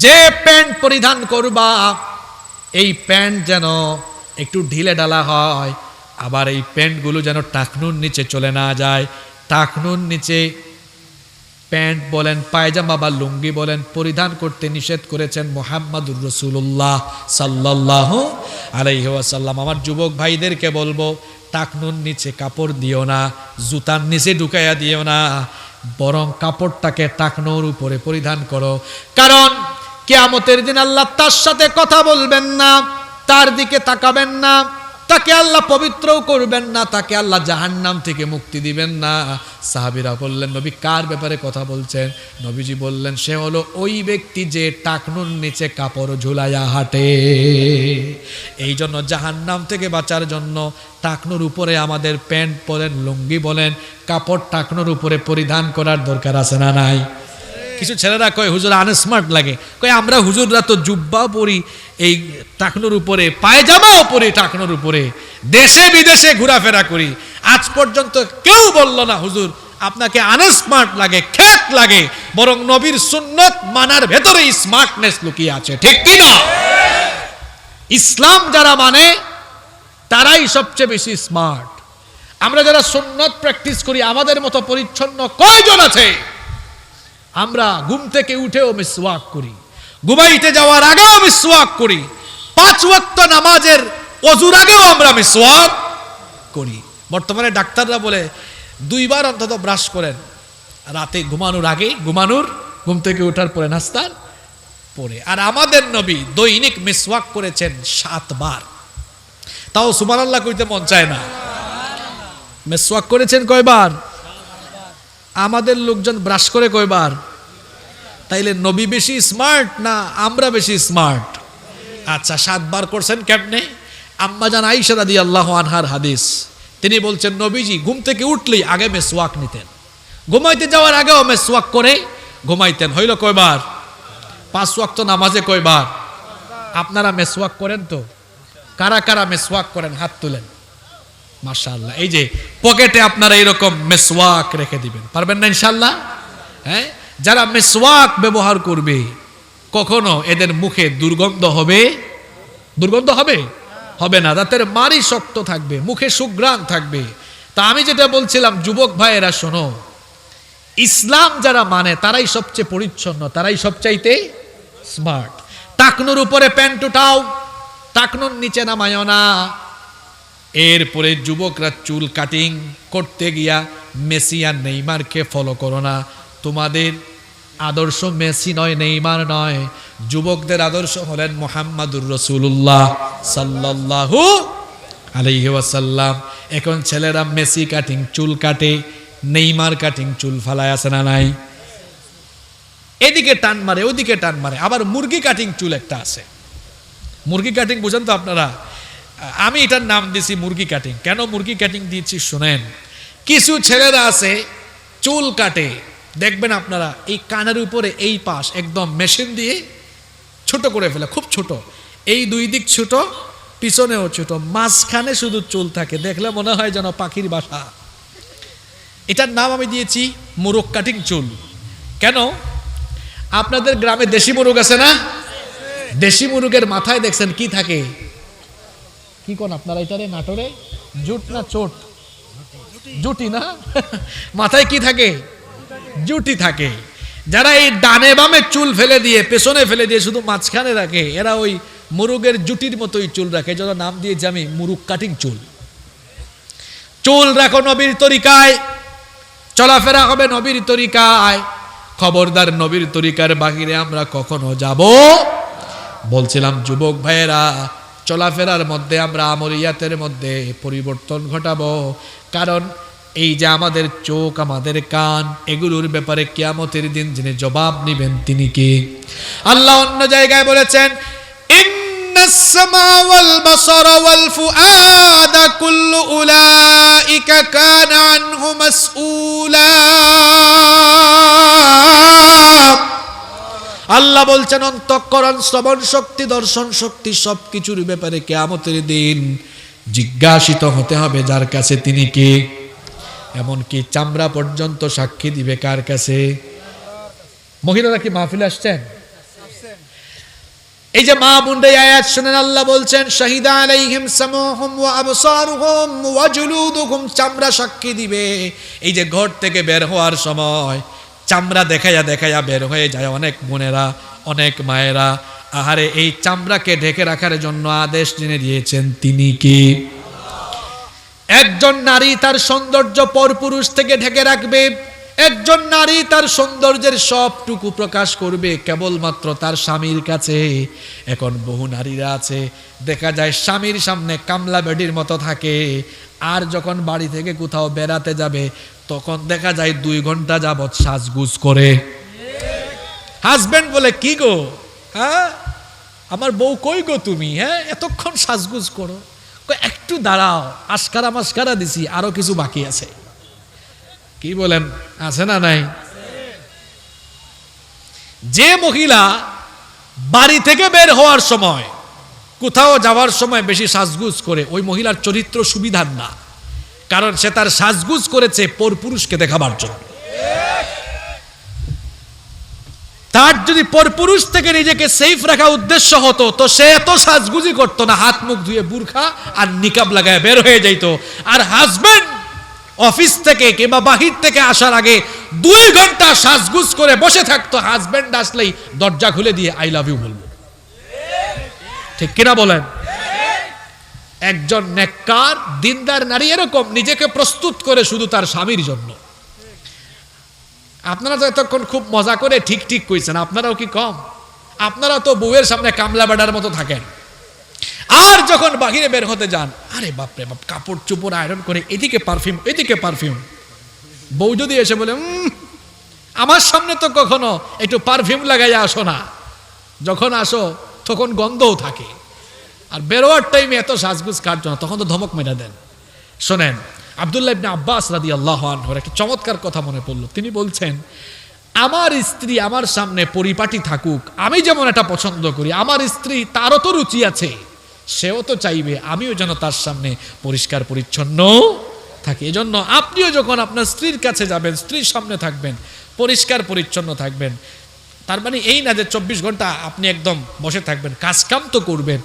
যে প্যান্ট পরিধান করবা, এই প্যান্ট যেন একটু ঢিলে ডালা হয়, আবার এই প্যান্টগুলো যেন টাকনুর নিচে চলে না যায়। টাকনুর নিচে প্যান্ট বলেন, পায়জামা বা লুঙ্গি বলেন, পরিধান করতে নিষেধ করেছেন মোহাম্মদুর রসুল্লাহ সাল্লাহ আলাইহাসাল্লাম আমার যুবক ভাইদেরকে বলব, টাকনুর নিচে কাপড় দিও না, জুতার নিচে ঢুকাইয়া দিও না, বরং কাপড়টাকে টাকনোর উপরে পরিধান করো। কারণ কেয়ামতের দিন আল্লাহ তার সাথে কথা বলবেন না, তার দিকে তাকাবেন না, তাকে আল্লাহ পবিত্রও করবেন না, তাকে আল্লাহ জাহান্নাম থেকে মুক্তি দিবেন না। সাহাবিরা বললেন, নবী কার ব্যাপারে কথা বলছেন? নবীজি বললেন, সে হলো ওই ব্যক্তি যে টাকনুর নিচে কাপড় ঝুলাইয়া হাঁটে। এই জন্য জাহান্নাম থেকে বাঁচার জন্য টাকনুর উপরে আমাদের প্যান্ট পরেন, লুঙ্গি বলেন, কাপড় টাকনুর উপরে পরিধান করার দরকার আছে না নাই? কিছু ছেলেরা কয়, হুজুর আনস্মার্ট লাগে। কয়, আমরা হুজুররা তো জুব্বা পরি, এই টাকনোর উপরে, পায়জামাও পরি টাকনোর উপরে। দেশে বিদেশে ঘোরাফেরা করি। আজ পর্যন্ত কেউ বলল না, হুজুর, আপনাকে আনস্মার্ট লাগে, খ্যাত লাগে, বরং নবীর সুন্নত মানার ভেতরে স্মার্টনেস লুকিয়ে আছে। ঠিক কি না? ইসলাম যারা মানে তারাই সবচেয়ে বেশি স্মার্ট আমরা যারা সুন্নত প্র্যাকটিস করি, আমাদের মতো পরিচ্ছন্ন কয়জন আছে? আমরা ঘুম থেকে উঠেও মিসওয়াক করি। ঘুমাইতে যাওয়ার আগেও মিসওয়াক করি। পাঁচ ওয়াক্ত নামাজের অজুর আগেও আমরা মিসওয়াক করি। বর্তমানে ডাক্তাররা বলে, দুইবার অন্তত ব্রাশ করেন। রাতে ঘুমানোর আগে ঘুমানোর, ঘুম থেকে ওঠার পরে নাস্তার পরে। আর আমাদের নবী দৈনিক মিসওয়াক করেছেন সাতবার। তাও সুবহানাল্লাহ কইতে মন চায় না। মিসওয়াক করেছেন কয়বার? আমাদের লোকজন ব্রাশ করে কয়বার? তাইলে নবী বেশি স্মার্ট না আমরা বেশি স্মার্ট আচ্ছা সাতবার করছেন কেমনে? আম্মাজান আইসা রাদি আল্লাহ আনহার হাদিস। তিনি বলছেন, নবীজি, ঘুম থেকে উঠলেই আগে মেসওয়াক নিতেন। ঘুমাইতে যাওয়ার আগেও মেসওয়াক করে ঘুমাইতেন। হইল কয়বার? পাঁচ ওয়াক্ত নামাজে কয়বার? আপনারা মেসওয়াক করেন তো? কারা কারা মেসওয়াক করেন? হাত তুলেন। মাশাআল্লাহ। এই যে পকেটে আপনারা এরকম মেসওয়াক রেখে দিবেন। পারবেন না ইনশাল্লাহ হ্যাঁ? যারা মেসওয়াক ব্যবহার করবে, কখনো এদের মুখে দুর্গন্ধ হবে? দুর্গন্ধ হবে? হবে না। দাঁতের মারি শক্ত থাকবে, মুখে সুগ্রাণ থাকবে। তা আমি যেটা বলছিলাম, যুবক ভাইয়েরা, শোনো। ইসলাম যারা মানে তারাই সবচেয়ে পরিচ্ছন্ন, তারাই সবচাইতে স্মার্ট। টাকনুর উপরে প্যান্ট উঠাও, টাকনুর নিচে নামায় না। এরপরে যুবকরা চুল কাটিং করতে গিয়া মেসি আর নেইমারকে ফলো করো না। তোমাদের আদর্শ মেসি নয়, নেইমার নয়। যুবকদের আদর্শ হলেন মোহাম্মদুর রসুল্লাহ সাল্লাল্লাহু আলাইহি ওয়াসাল্লাম। এখন ছেলেরা মেসি কাটিং চুল কাটে, নেইমার কাটিং চুল ফালায় আছে না নাই? এদিকে টান মারে, ওদিকে টান মারে, আবার মুরগি কাটিং চুল একটা আছে। মুরগি কাটিং বুঝেন তো আপনারা? আমি এটার নাম দিছি মুরগি কাটিং কেন মুরগি কাটিং দিয়েছি শোনেন? কিছু ছেলেরা আছে, চুল কাটে। দেখবেন আপনারা, এই কানের উপরে এই পাশ একদম মেশিন দিয়ে ছোট করে ফেলে, খুব ছোট। এই দুই দিক ছোট, পিছনেও ছোট। মাঝখানে শুধু চুল থাকে, দেখলে মনে হয় যেন পাখির বাসা। এটার নাম আমি দিয়েছি মোরগ কাটিং চুল। কেন? আপনাদের গ্রামে দেশি মোরগ আছে না? দেশি মুরগের মাথায় দেখছেন কি থাকে? কি কোন আপনারা এটারে নাটোরে? জুট না চোট? জুটি না? মাথায় কি থাকে? জুটি থাকে। যারা এই ডানে বামে চুল ফেলে দিয়ে, পেছনে ফেলে দিয়ে শুধু মাঝখানে রাখে, এরা ওই মুরুগের জুটির মতোই চুল রাখে যারা নাম দিয়েছি আমি মুরুগ কাটিং চুল। চুল রাখো নবীর তরিকায়, চলাফেরা হবে নবীর তরিকায়, খবরদার নবীর তরিকার বাহিরে আমরা কখনো যাব। বলছিলাম, যুবক ভাইয়েরা চলাফেরার মধ্যে আমরা আমরিয়াতের মধ্যে পরিবর্তন ঘটাব। কারণ এই যে আমাদের চোখ, আমাদের কান, এগুলোর ব্যাপারে কিয়ামতের দিন যিনি জবাব নেবেন তিনি কে? আল্লাহ অন্য জায়গায় বলেছেন কুল্লু উলাইকা কানান আনহু উলা আল্লাহ বলছেন, অন্তঃকরণ, শ্রবণ শক্তি, দর্শন শক্তি সব কিছুর ব্যাপারে কেয়ামতের দিন জিজ্ঞাসিত হতে হবে, যার কাছে তিনি কে? এমনকি চামড়া পর্যন্ত সাক্ষী দিবে কার কাছে? মহিলারা কি মাহফিলে আসছেন? এই যে মা এই আয়াত শুনেন, আল্লাহ বলছেন, শাহিদা আলাইহিম সামুহুম ওয়া আবসারুহুম ওয়া জুলুদুহুম চামড়া সাক্ষী দিবে। এই যে ঘর থেকে বের হওয়ার সময় চামড়া দেখাইয়া দেখাইয়া বের হয়ে যায় অনেক বোনেরা, অনেক মায়েরা। আহারে, এই চামড়াকে ঢেকে রাখার জন্য আদেশ জেনে দিয়েছেন তিনি কি? একজন নারী তার সৌন্দর্য পরপুরুষ থেকে ঢেকে রাখবে। একজন নারী তার সৌন্দর্যের সবটুকু প্রকাশ করবে কেবলমাত্র তার স্বামীর কাছে। এখন বহু নারীরা আছে। দেখা যায় স্বামীর সামনে কামলা বেডির মতো থাকে। আর যখন বাড়ি থেকে কোথাও বেড়াতে যাবে, তখন দেখা যায় দুই ঘণ্টা যাবৎ সাজগুজ করে। হাজবেন্ড বলে, কি গো? হ্যাঁ? আমার বউ কই গো তুমি? হ্যাঁ? এতক্ষণ সাজগুজ করো। একটু দাঁড়াও আস্কারা মাস্কারা দিছি, আরও কিছু বাকি আছে। কি বলেন, আছে না নাই? যে মহিলা বাড়ি থেকে বের হওয়ার সময় কোথাও যাওয়ার সময় বেশি সাজগুজ করে, ওই মহিলার চরিত্র সুবিধার না। কারণ সে তার সাজগুজ করেছে পরপুরুষকে দেখাবার জন্য। তার যদি পরপুরুষ থেকে নিজেকে সেফ রাখা উদ্দেশ্য হতো, তো সে এত সাজগুজি করতো না, হাত মুখ ধুয়ে বুরখা আর নিকাব লাগায় বের হয়ে যাইতো। আর হাজবেন্ড অফিস থেকে কিংবা বাহির থেকে আসার আগে দুই ঘণ্টা সাজগুজ করে বসে থাকতো হাজবেন্ড আসলেই দরজা খুলে দিয়ে আই লাভ ইউ বলব। ঠিক কিনা বলেন? একজন নেককার দিনদার নারী এরকম নিজেকে প্রস্তুত করে শুধু তার স্বামীর জন্য। আপনারা তো এতক্ষণ খুব মজা করে ঠিক ঠিক কইছেন আপনারাও কি কম? আপনারা তো বউয়ের সামনে কামলা বেড়ার মতো থাকেন। আর যখন বাহিরে বের হতে যান আরে বাপরে বাপ কাপড় চুপড় আয়রন করে এদিকে পারফিউম এদিকে পারফিউম। বউ যদি এসে বলে "উম, আমার সামনে তো কখনো একটু পারফিউম লাগাইয়া আসো না। যখন আসো তখন গন্ধও থাকে। আর বেরোয়ার টাইমে এত সাজগুজ কার জন্য? তখন তো ধমক মেরা দেন। শোনেন, আবদুল্লাহ ইবনে আব্বাস রাদি আল্লাহ আনহর একটা চমৎকার কথা মনে পড়ল। তিনি বলছেন, আমার স্ত্রী আমার সামনে পরিপাটি থাকুক, আমি যেমন এটা পছন্দ করি, আমার স্ত্রী তারও তো রুচি আছে, সেও তো চাইবে আমিও যেন তার সামনে পরিষ্কার পরিচ্ছন্ন থাকি। এজন্য আপনিও যখন আপনার স্ত্রীর কাছে যাবেন, স্ত্রীর সামনে থাকবেন, পরিষ্কার পরিচ্ছন্ন থাকবেন তার মানে এই না যে চব্বিশ ঘণ্টা আপনি একদম বসে থাকবেন কাজকাম তো করবেন,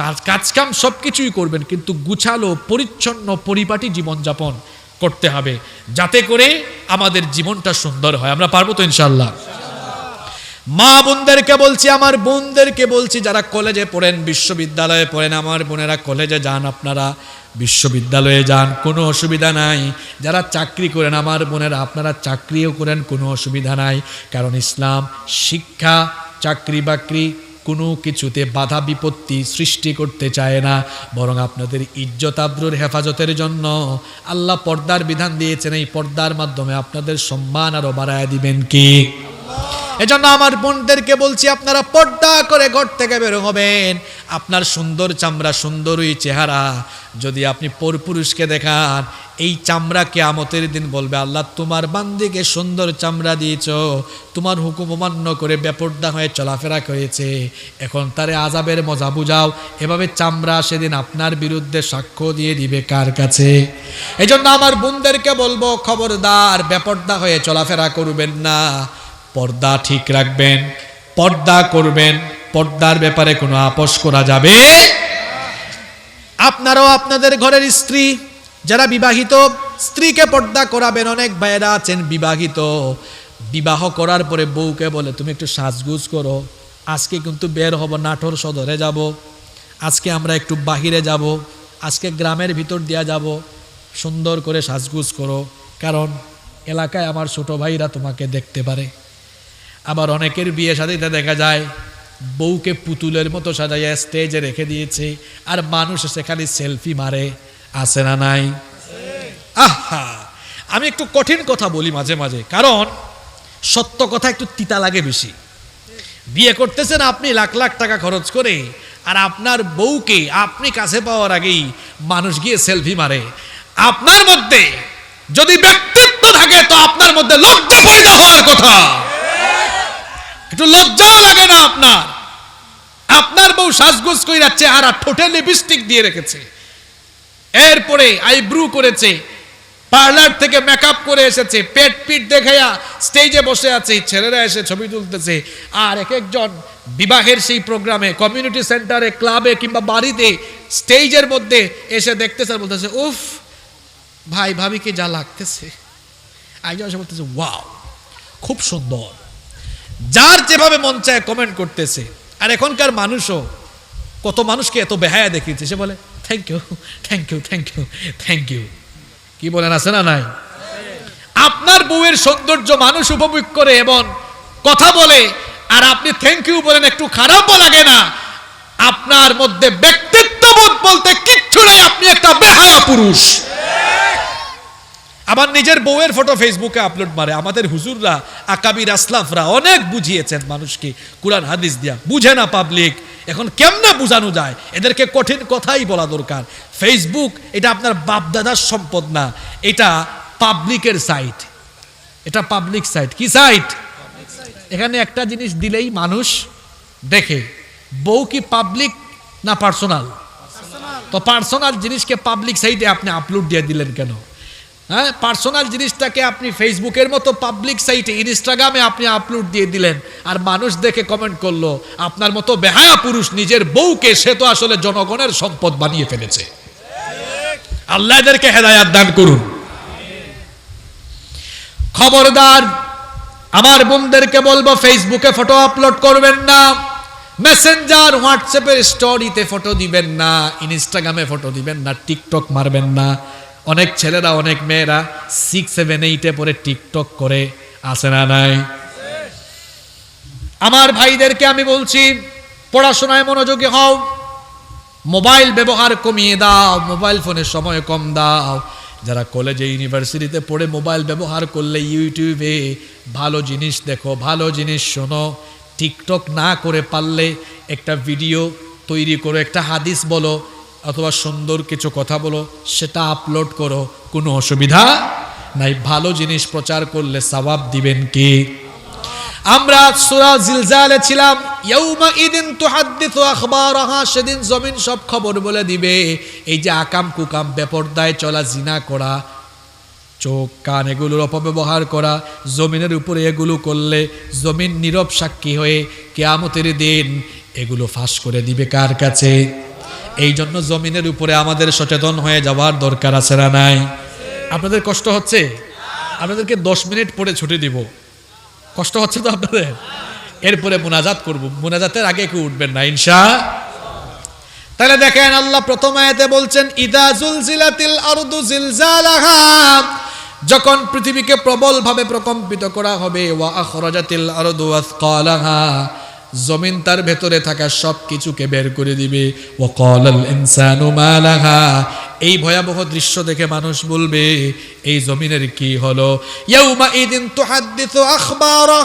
কাজ কাজকাম সব কিছুই করবেন, কিন্তু গুছালো, পরিচ্ছন্ন, পরিপাটি জীবনযাপন করতে হবে, যাতে করে আমাদের জীবনটা সুন্দর হয়। আমরা পারব তো ইনশাল্লাহ মা বোনদেরকে বলছি, আমার বোনদেরকে বলছি, যারা কলেজে পড়েন, বিশ্ববিদ্যালয়ে পড়েন, আমার বোনেরা কলেজে যান, আপনারা বিশ্ববিদ্যালয়ে যান, কোনো অসুবিধা নাই। যারা চাকরি করেন, আমার বোনেরা, আপনারা চাকরিও করেন, কোনো অসুবিধা নাই। কারণ ইসলাম, শিক্ষা, চাকরি বাকরি, কোনো কিছুতে বাধা বিপত্তি সৃষ্টি করতে চায় না। বরং আপনাদের ইজ্জত আব্রুর হেফাজতের জন্য আল্লাহ পর্দার বিধান দিয়েছেন। এই পর্দার মাধ্যমে আপনাদের সম্মান আরও বাড়ায় দিবেন কি? এজন্য আমার বোনদেরকে বলছি, আপনারা পর্দা করে ঘর থেকে বের হবেন। আপনার সুন্দর চামড়া, সুন্দরই চেহারা। যদি আপনি পরপুরুষকে দেখান, এই চামড়া কেয়ামতের দিন বলবে, আল্লাহ, তোমার বান্দিকে সুন্দর চামড়া দিয়েছ। তোমার হুকুম অমান্য করে বেপর্দা হয়ে চলাফেরা করেছে। এখন তারে আজাবের মজা বুঝাও। এভাবে চামড়া সেদিন আপনার বিরুদ্ধে সাক্ষ্য দিয়ে দিবে কার কাছে? এজন্য আমার বোনদেরকে বলব, খবরদার, বেপর্দা হয়ে চলাফেরা করবেন না। পর্দা ঠিক রাখবেন, পর্দা করবেন, পর্দার ব্যাপারে কোনো আপোষ করা যাবে? আপনারাও আপনাদের ঘরের স্ত্রী, যারা বিবাহিত, স্ত্রীকে পর্দা করাবেন, অনেক ভাইয়েরা আছেন বিবাহিত। বিবাহ করার পরে বউকে বলে, তুমি একটু সাজগুজ করো, আজকে কিন্তু বের হব নাটোর সদরে যাব, আজকে আমরা একটু বাহিরে যাব, আজকে গ্রামের ভিতর দিয়া যাব, সুন্দর করে সাজগুজ করো, কারণ এলাকায় আমার ছোট ভাইরা তোমাকে দেখতে পারে। আবার অনেকের বিয়ে শাদিতে দেখা যায়। বউকে পুতুলের মতো সাজাইয়া স্টেজে রেখে দিয়েছে, আর মানুষ সেখানে সেলফি মারে। আছে না নাই? আহা! আমি একটু কঠিন কথা বলি মাঝে মাঝে, কারণ সত্য কথা একটু তিতা লাগে বেশি। বিয়ে করতেছেন আপনি লাখ লাখ টাকা খরচ করে, আর আপনার বউকে আপনি কাছে পাওয়ার আগেই মানুষ গিয়ে সেলফি মারে। আপনার মধ্যে যদি ব্যক্তিত্ব থাকে, তো আপনার মধ্যে লজ্জা পয়দা হওয়ার কথা। একটু লজ্জাও লাগে না আপনার। আপনার বউ সাজগোজ কইরা চেহারা ঠোঁটে লিপস্টিক দিয়ে রেখেছে। এরপরে আইব্রু করেছে, পার্লার থেকে মেকআপ করে এসেছে, পেট পিট দেখাইয়া স্টেজে বসে আছে ছেলেরা এসে ছবি তুলতেছে। আর এক একজন বিবাহের সেই প্রোগ্রামে কমিউনিটি সেন্টারে ক্লাবে কিংবা বাড়িতে স্টেজের মধ্যে এসে দেখতেছে আর বলতেছে, উফ, ভাই, ভাবিকে যা লাগতেছে। একজন এসে বলতেছে, ওয়াও, খুব সুন্দর। যার যেভাবে মন চায় কমেন্ট করতেছে। আর এখনকার মানুষও কত মানুষকে এত বেহায়া দেখিয়েছে, সে বলে thank you thank you thank you thank you কি বলেন, আছে না নাই? আপনার বউয়ের সৌন্দর্য মানুষ উপভোগ করে এবং কথা বলে, আর আপনি থ্যাংক ইউ বলেন, একটু খারাপও লাগে না। আপনার মধ্যে ব্যক্তিত্ববোধ বলতে কিচ্ছু নাই, আপনি একটা বেহায়া পুরুষ। আবার নিজের বউয়ের ফটো ফেসবুকে আপলোড মারে। আমাদের হুজুররা, আকাবির, আসলাফরা অনেক বুঝিয়েছেন মানুষকে। কোরআন, হাদিস দিয়া। বুঝে না পাবলিক এখন কেমনে বোঝানো যায়? এদেরকে কঠিন কথাই বলা দরকার। ফেসবুক এটা আপনার বাপদাদার সম্পদ না। এটা পাবলিকের সাইট এটা পাবলিক সাইট কি সাইট এখানে একটা জিনিস দিলেই মানুষ দেখে। বউ কি পাবলিক না পার্সোনাল তো পার্সোনাল জিনিসকে পাবলিক সাইটে আপনি আপলোড দিয়ে দিলেন কেন? হ্যাঁ পার্সোনাল জিনিসটাকে আপনি ফেসবুকের মতো পাবলিক সাইটে ইনস্টাগ্রামে আপনি আপলোড দিয়ে দিলেন। আর মানুষ দেখে কমেন্ট করল, আপনার মতো বেহায়া পুরুষ নিজের বউকে সে তো আসলে জনগণের সম্পদ বানিয়ে ফেলেছে। আল্লাহ এদেরকে হেদায়াত দান করুন। খবরদার, আমার বোনদেরকে বলব ফেসবুকে ফটো আপলোড করবেন না মেসেঞ্জার হোয়াটসঅ্যাপের স্টোরিতে ফটো দিবেন না ইনস্টাগ্রামে ফটো দিবেন না টিকটক মারবেন না। অনেক ছেলেরা, অনেক মেয়েরা সিক্স সেভেন এইটে পরে টিকটক করে আসে না নাই? আমার ভাইদেরকে আমি বলছি, পড়াশোনায় মনোযোগী হও, মোবাইল ব্যবহার কমিয়ে দাও, মোবাইল ফোনের সময় কম দাও। যারা কলেজে ইউনিভার্সিটিতে পড়ে মোবাইল ব্যবহার করলে ইউটিউবে ভালো জিনিস দেখো, ভালো জিনিস শোনো। টিকটক না করে পারলে একটা ভিডিও তৈরি করো, একটা হাদিস বলো অথবা সুন্দর কিছু কথা বলো, সেটা আপলোড করো, কোনো অসুবিধা নাই। ভালো জিনিস প্রচার করলে সবাব দিবেন কি? আমরা সূরা জিলজালে ছিলাম, ইয়াউমা ইদিন তুহাদ্দিসু আখবারাহা, সেদিন জমিন সব খবর বলে দিবে। এই যে আকাম কুকাম, বেপরদায় চলা, জিনা করা, চোখ, কান, এগুলোর অপব্যবহার করা, জমিনের উপরে এগুলো করলে জমিন নীরব সাক্ষী হয়ে কেয়ামতের দিন এগুলো ফাঁস করে দিবে কার কাছে? এই জন্য জমিনের উপরে আমাদের সচেতন হয়ে যাওয়ার দরকার আছে না নাই? আপনাদের কষ্ট হচ্ছে? আপনাদেরকে দশ মিনিট পরে ছুটি দিব। কষ্ট হচ্ছে তো আপনাদের? এরপরে মোনাজাত করব। মোনাজাতের আগে কেউ উঠবেন না ইনশা তাহলে দেখেন আল্লাহ প্রথম আয়াতে বলছেন, ইদা জুলজিলাতিল আরদু জিলজালাহা। যখন পৃথিবীকে প্রবলভাবে প্রকম্পিত করা হবে, ওয়া আখরাজাতিল আরদু আসকালাহা। জমিন তার ভেতরে থাকা সব কিছুকে বের করে দিবে। ও কলাল ইনসানু মালাহা এই ভয়াবহ দৃশ্য দেখে মানুষ বলবে, এই জমিনের কি হলো? ইয়াউমা ইদিন তুহাদ্দিসু আখবারাহা।